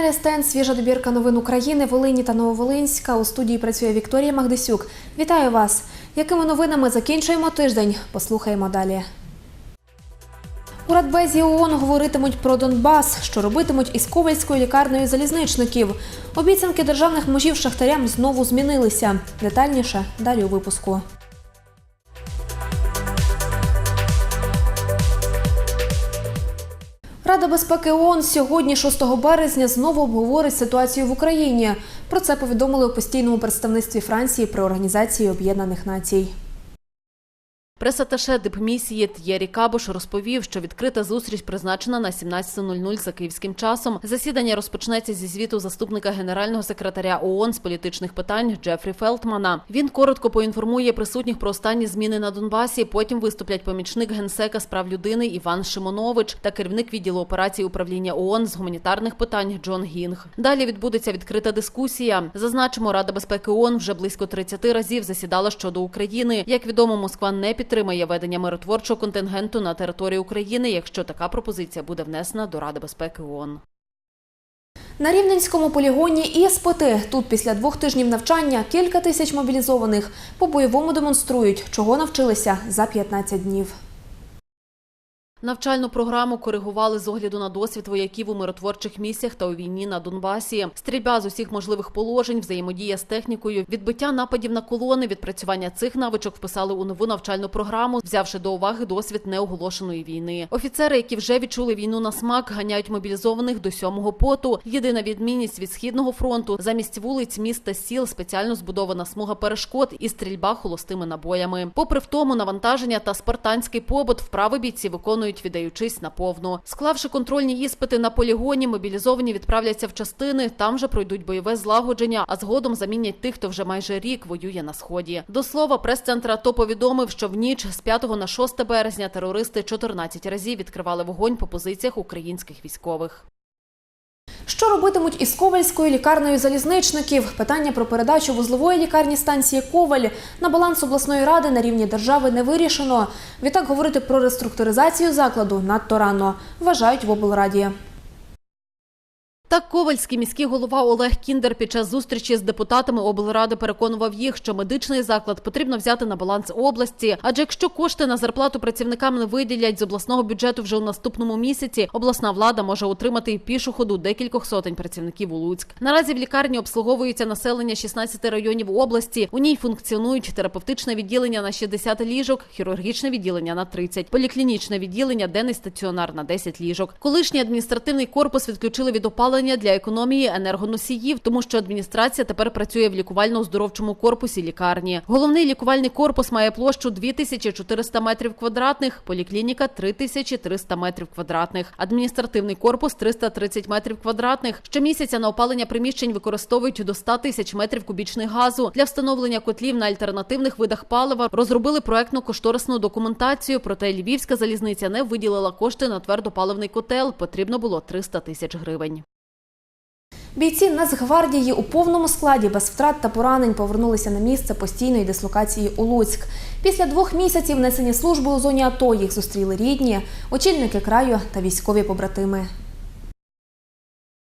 телеканалі СТН свіжа добірка новин України, Волині та Нововолинська. У студії працює Вікторія Магдисюк. Вітаю вас! Якими новинами закінчуємо тиждень? Послухаємо далі. У Радбезі ООН говоритимуть про Донбас, що робитимуть із Ковальською лікарнею залізничників. Обіцянки державних мужів шахтарям знову змінилися. Детальніше далі у випуску. Рада безпеки ООН сьогодні, 6 березня, знову обговорить ситуацію в Україні. Про це повідомили у постійному представництві Франції при Організації Об'єднаних Націй. Пресаташе дипмісії Т'єрі Кабош розповів, що відкрита зустріч призначена на 17.00 за київським часом. Засідання розпочнеться зі звіту заступника генерального секретаря ООН з політичних питань Джефрі Фелтмана. Він коротко поінформує присутніх про останні зміни на Донбасі. Потім виступлять помічник генсека з прав людини Іван Шимонович та керівник відділу операцій управління ООН з гуманітарних питань Джон Гінг. Далі відбудеться відкрита дискусія. Зазначимо, Рада безпеки ООН вже близько 30 разів засідала щодо України. Як відомо, Москва не підтримає ведення миротворчого контингенту на території України, якщо така пропозиція буде внесена до Ради безпеки ООН. На Рівненському полігоні іспити. Тут після двох тижнів навчання кілька тисяч мобілізованих по-бойовому демонструють, чого навчилися за 15 днів. Навчальну програму коригували з огляду на досвід вояків у миротворчих місіях та у війні на Донбасі. Стрільба з усіх можливих положень, взаємодія з технікою, відбиття нападів на колони, відпрацювання цих навичок вписали у нову навчальну програму, взявши до уваги досвід неоголошеної війни. Офіцери, які вже відчули війну на смак, ганяють мобілізованих до сьомого поту. Єдина відмінність від східного фронту замість вулиць, міст та сіл спеціально збудована смуга перешкод і стрільба холостими набоями. Попри втому, навантаження та спартанський побут вправи бійці виконують віддаючись наповну. Склавши контрольні іспити на полігоні, мобілізовані відправляться в частини. Там же пройдуть бойове злагодження, а згодом замінять тих, хто вже майже рік воює на сході. До слова, прес-центр АТО повідомив, що в ніч з 5 на 6 березня терористи 14 разів відкривали вогонь по позиціях українських військових. Що робитимуть із Ковальською лікарнею залізничників? Питання про передачу вузлової лікарні станції Коваль на баланс обласної ради на рівні держави не вирішено. Відтак говорити про реструктуризацію закладу надто рано, вважають в облраді. Так, ковальський міський голова Олег Кіндер під час зустрічі з депутатами облради переконував їх, що медичний заклад потрібно взяти на баланс області. Адже якщо кошти на зарплату працівникам не виділять з обласного бюджету вже у наступному місяці, обласна влада може отримати і пішу ходу декількох сотень працівників у Луцьк. Наразі в лікарні обслуговується населення 16 районів області. У ній функціонують терапевтичне відділення на 60 ліжок, хірургічне відділення на 30, поліклінічне відділення, денний стаціонар на 10 ліжок. Колишній адміністративний корпус відключили від опалення для економії енергоносіїв, тому що адміністрація тепер працює в лікувально-оздоровчому корпусі лікарні. Головний лікувальний корпус має площу 2400 метрів квадратних, поліклініка 3300 метрів квадратних, адміністративний корпус 330 метрів квадратних. Щомісяця на опалення приміщень використовують до 100 тисяч метрів кубічних газу. Для встановлення котлів на альтернативних видах палива розробили проектно-кошторисну документацію, проте Львівська залізниця не виділила кошти на твердопаливний котел. Потрібно було 300 тисяч гривень. Бійці Нацгвардії у повному складі без втрат та поранень повернулися на місце постійної дислокації у Луцьк. Після двох місяців несення служби у зоні АТО їх зустріли рідні, очільники краю та військові побратими.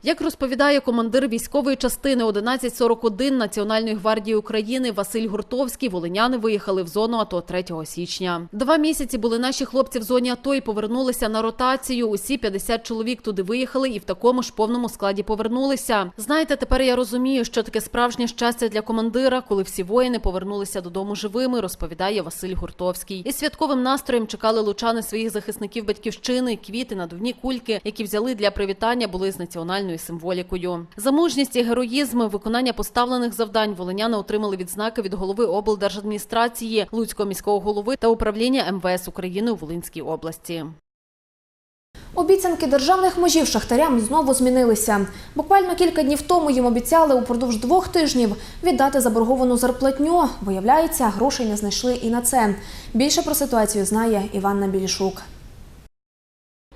Як розповідає командир військової частини 1141 Національної гвардії України Василь Гуртовський, волиняни виїхали в зону АТО 3 січня. Два місяці були наші хлопці в зоні АТО і повернулися на ротацію. Усі 50 чоловік туди виїхали і в такому ж повному складі повернулися. Знаєте, тепер я розумію, що таке справжнє щастя для командира, коли всі воїни повернулися додому живими, розповідає Василь Гуртовський. Із святковим настроєм чекали лучани своїх захисників батьківщини, квіти, надувні кульки, які взяли для привітання, були з національною символікою. За мужність і героїзм, виконання поставлених завдань волиняни отримали відзнаки від голови облдержадміністрації, Луцького міського голови та управління МВС України у Волинській області. Обіцянки державних мужів шахтарям знову змінилися. Буквально кілька днів тому їм обіцяли упродовж двох тижнів віддати заборговану зарплатню. Виявляється, грошей не знайшли і на це. Більше про ситуацію знає Іванна Білішук.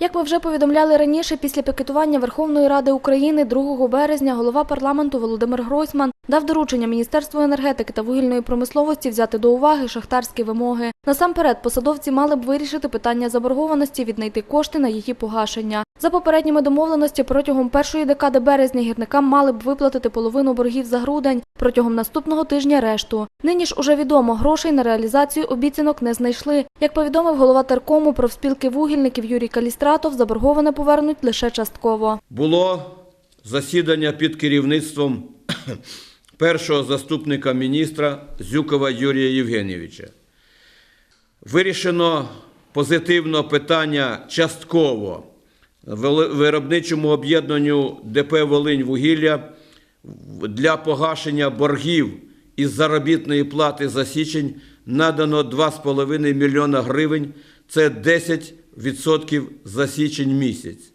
Як ми вже повідомляли раніше, після пікетування Верховної Ради України 2 березня голова парламенту Володимир Гройсман дав доручення Міністерству енергетики та вугільної промисловості взяти до уваги шахтарські вимоги. Насамперед, посадовці мали б вирішити питання заборгованості, віднайти кошти на її погашення. За попередніми домовленості протягом першої декади березня гірникам мали б виплатити половину боргів за грудень, протягом наступного тижня решту. Нині ж уже відомо, грошей на реалізацію обіцянок не знайшли. Як повідомив голова теркому профспілки вугільників Юрій Калістратов, заборговане повернуть лише частково. Було засідання під керівництвом першого заступника міністра Зюкова Юрія Євгенійовича. Вирішено позитивно питання частково виробничому об'єднанню ДП Волинь вугілля для погашення боргів із заробітної плати за січень надано 2,5 мільйона гривень. Це 10% за січень місяць.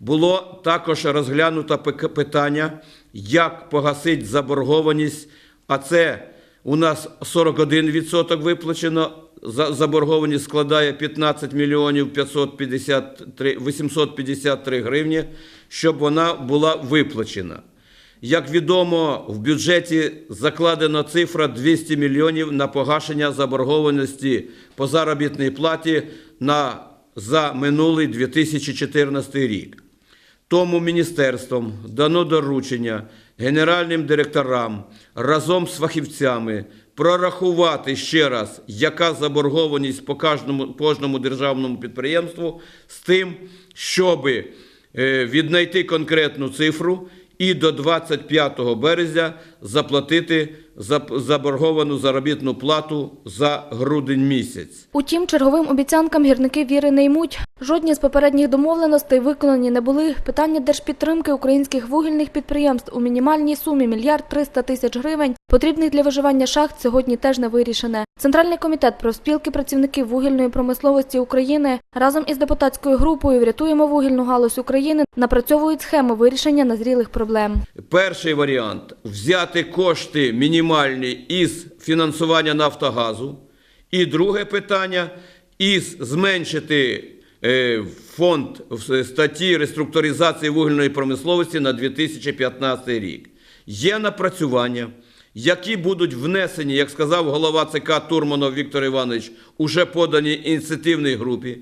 Було також розглянуто питання, як погасити заборгованість, а це у нас 41% виплачено, за- заборгованість складає 15 мільйонів 553, 853 гривні, щоб вона була виплачена. Як відомо, в бюджеті закладена цифра 200 мільйонів на погашення заборгованості по заробітній платі на, за минулий 2014 рік. Тому міністерством дано доручення генеральним директорам разом з фахівцями прорахувати ще раз, яка заборгованість по кожному, кожному державному підприємству з тим, щоб віднайти конкретну цифру і до 25 березня заплатити за- заборговану заробітну плату за грудень місяць. Утім, черговим обіцянкам гірники віри не ймуть. Жодні з попередніх домовленостей виконані не були. Питання держпідтримки українських вугільних підприємств у мінімальній сумі мільярд 300 тисяч гривень, потрібних для виживання шахт, сьогодні теж не вирішене. Центральний комітет профспілки працівників вугільної промисловості України разом із депутатською групою Врятуємо вугільну галузь України напрацьовують схеми вирішення назрілих проблем. Перший варіант взяти кошти мінімальні із фінансування Нафтогазу. І друге питання із зменшити е, фонд в статті реструктуризації вугільної промисловості на 2015 рік. Є напрацювання, які будуть внесені, як сказав голова ЦК Турманов Віктор Іванович, уже подані ініціативній групі.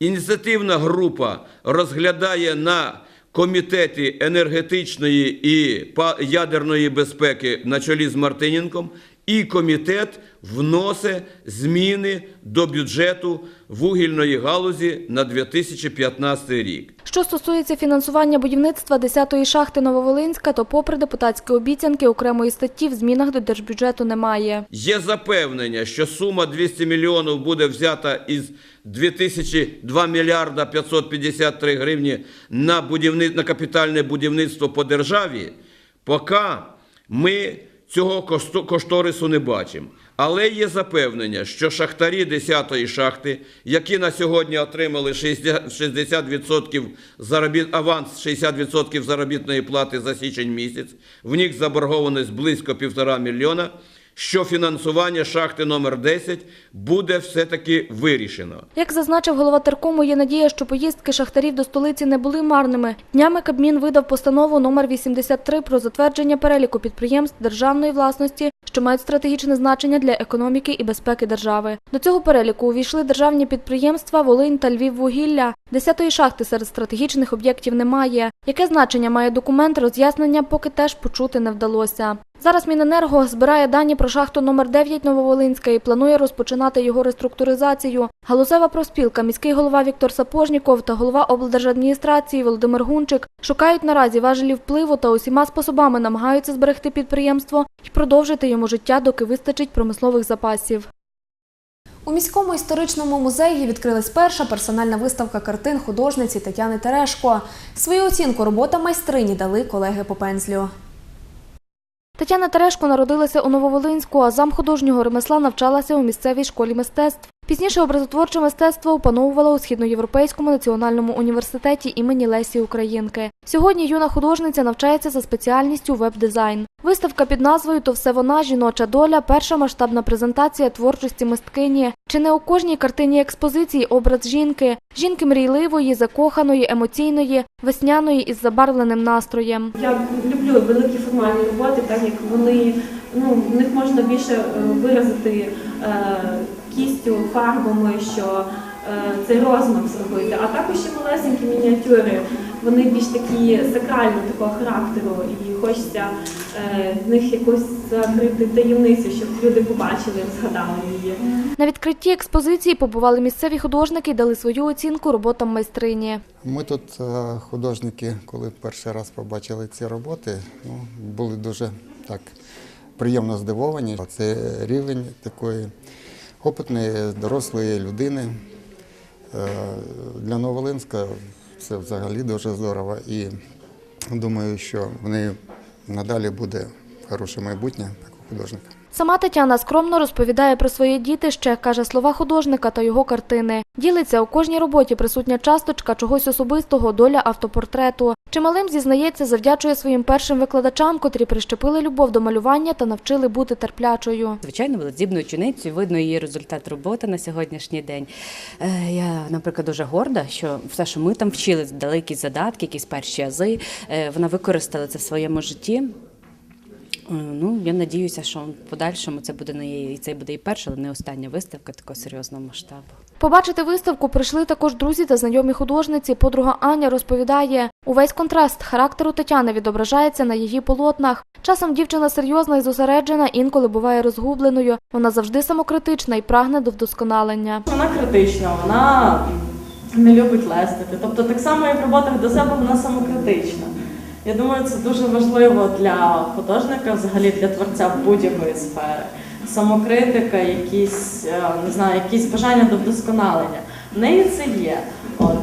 Ініціативна група розглядає на комітеті енергетичної і ядерної безпеки на чолі з Мартиненком, і комітет вносить зміни до бюджету вугільної галузі на 2015 рік. Що стосується фінансування будівництва 10-ї шахти Нововолинська, то попри депутатські обіцянки окремої статті в змінах до держбюджету немає. Є запевнення, що сума 200 мільйонів буде взята із 2002 мільярда 553 гривні на, будівни... на капітальне будівництво по державі, поки ми цього кошто- кошторису не бачимо. Але є запевнення, що шахтарі 10-ї шахти, які на сьогодні отримали 60% 60% заробіт... аванс 60% заробітної плати за січень місяць, в них заборгованість близько півтора мільйона, що фінансування шахти номер 10 буде все-таки вирішено. Як зазначив голова теркому, є надія, що поїздки шахтарів до столиці не були марними. Днями Кабмін видав постанову номер 83 про затвердження переліку підприємств державної власності, що мають стратегічне значення для економіки і безпеки держави. До цього переліку увійшли державні підприємства Волинь та Львіввугілля. Десятої шахти серед стратегічних об'єктів немає. Яке значення має документ, роз'яснення поки теж почути не вдалося. Зараз Міненерго збирає дані про шахту номер 9 Нововолинська і планує розпочинати його реструктуризацію. Галузева профспілка, міський голова Віктор Сапожніков та голова облдержадміністрації Володимир Гунчик шукають наразі важелі впливу та усіма способами намагаються зберегти підприємство і продовжити йому життя, доки вистачить промислових запасів. У міському історичному музеї відкрилась перша персональна виставка картин художниці Тетяни Терешко. Свою оцінку робота майстрині дали колеги по пензлю. Тетяна Терешко народилася у Нововолинську, а зам художнього ремесла навчалася у місцевій школі мистецтв. Пізніше образотворче мистецтво опановувала у Східноєвропейському національному університеті імені Лесі Українки. Сьогодні юна художниця навчається за спеціальністю веб-дизайн. Виставка під назвою То все вона жіноча доля перша масштабна презентація творчості мисткині. Чи не у кожній картині експозиції образ жінки? Жінки мрійливої, закоханої, емоційної, весняної із забарвленим настроєм. Я люблю великі формальні роботи, так як вони ну в них можна більше е, виразити е, кістю, фарбами, що е, цей розмах зробити. А також ще малесенькі мініатюри. Вони більш такі сакрального такого характеру, і хочеться е, в них якусь закрити таємницю, щоб люди побачили, згадали її. На відкритті експозиції побували місцеві художники і дали свою оцінку роботам майстрині. Ми тут е, художники, коли перший раз побачили ці роботи, ну, були дуже так приємно здивовані. Це рівень такої опитної, дорослої людини. Е, Для Новолинська це взагалі дуже здорово. І думаю, що в неї надалі буде хороше майбутнє як художника. Сама Тетяна скромно розповідає про своє дітище, каже слова художника та його картини. Ділиться у кожній роботі присутня часточка чогось особистого, доля автопортрету. Чималим зізнається, завдячує своїм першим викладачам, котрі прищепили любов до малювання та навчили бути терплячою. Звичайно, була здібною ученицею, видно її результат роботи на сьогоднішній день. Е, Я, наприклад, дуже горда, що все, що ми там вчили, дали якісь задатки, якісь перші ази, е, вона використала це в своєму житті. Е, Ну, я надіюся, що в подальшому це буде не і це буде і перша, але не остання виставка такого серйозного масштабу. Побачити виставку прийшли також друзі та знайомі художниці. Подруга Аня розповідає, увесь контраст характеру Тетяни відображається на її полотнах. Часом дівчина серйозна і зосереджена, інколи буває розгубленою. Вона завжди самокритична і прагне до вдосконалення. Вона критична, вона не любить лестити. Тобто так само, як в роботах до себе, вона самокритична. Я думаю, це дуже важливо для художника, взагалі для творця будь-якої сфери. Самокритика, якісь, е, не знаю, якісь бажання до вдосконалення. В неї це є. От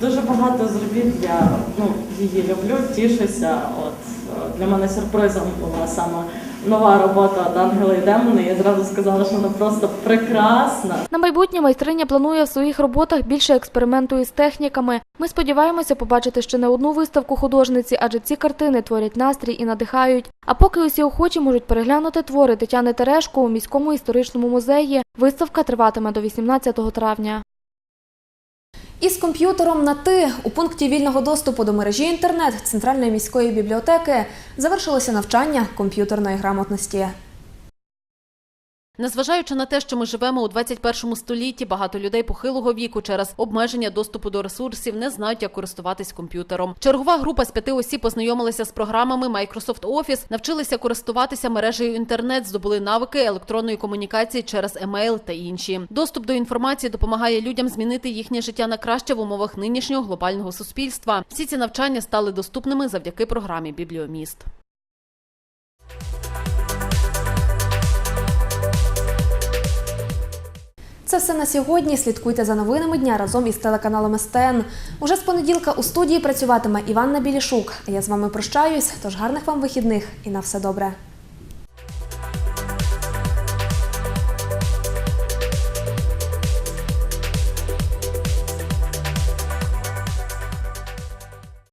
дуже багато зробіт, я ну, її люблю, тішуся. От е, для мене сюрпризом була саме нова робота від Ангела і Демони. Я зразу сказала, що вона просто прекрасна. На майбутнє майстриня планує в своїх роботах більше експерименту із техніками. Ми сподіваємося побачити ще не одну виставку художниці, адже ці картини творять настрій і надихають. А поки усі охочі можуть переглянути твори Тетяни Терешко у міському історичному музеї. Виставка триватиме до 18 травня. Із комп'ютером на ти у пункті вільного доступу до мережі інтернет Центральної міської бібліотеки завершилося навчання комп'ютерної грамотності. Незважаючи на те, що ми живемо у 21 столітті, багато людей похилого віку через обмеження доступу до ресурсів не знають, як користуватись комп'ютером. Чергова група з п'яти осіб познайомилася з програмами Microsoft Office, навчилися користуватися мережею інтернет, здобули навики електронної комунікації через емейл та інші. Доступ до інформації допомагає людям змінити їхнє життя на краще в умовах нинішнього глобального суспільства. Всі ці навчання стали доступними завдяки програмі Бібліоміст. Це все на сьогодні. Слідкуйте за новинами дня разом із телеканалом СТН. Уже з понеділка у студії працюватиме Іванна Білішук. Я з вами прощаюсь. Тож гарних вам вихідних і на все добре.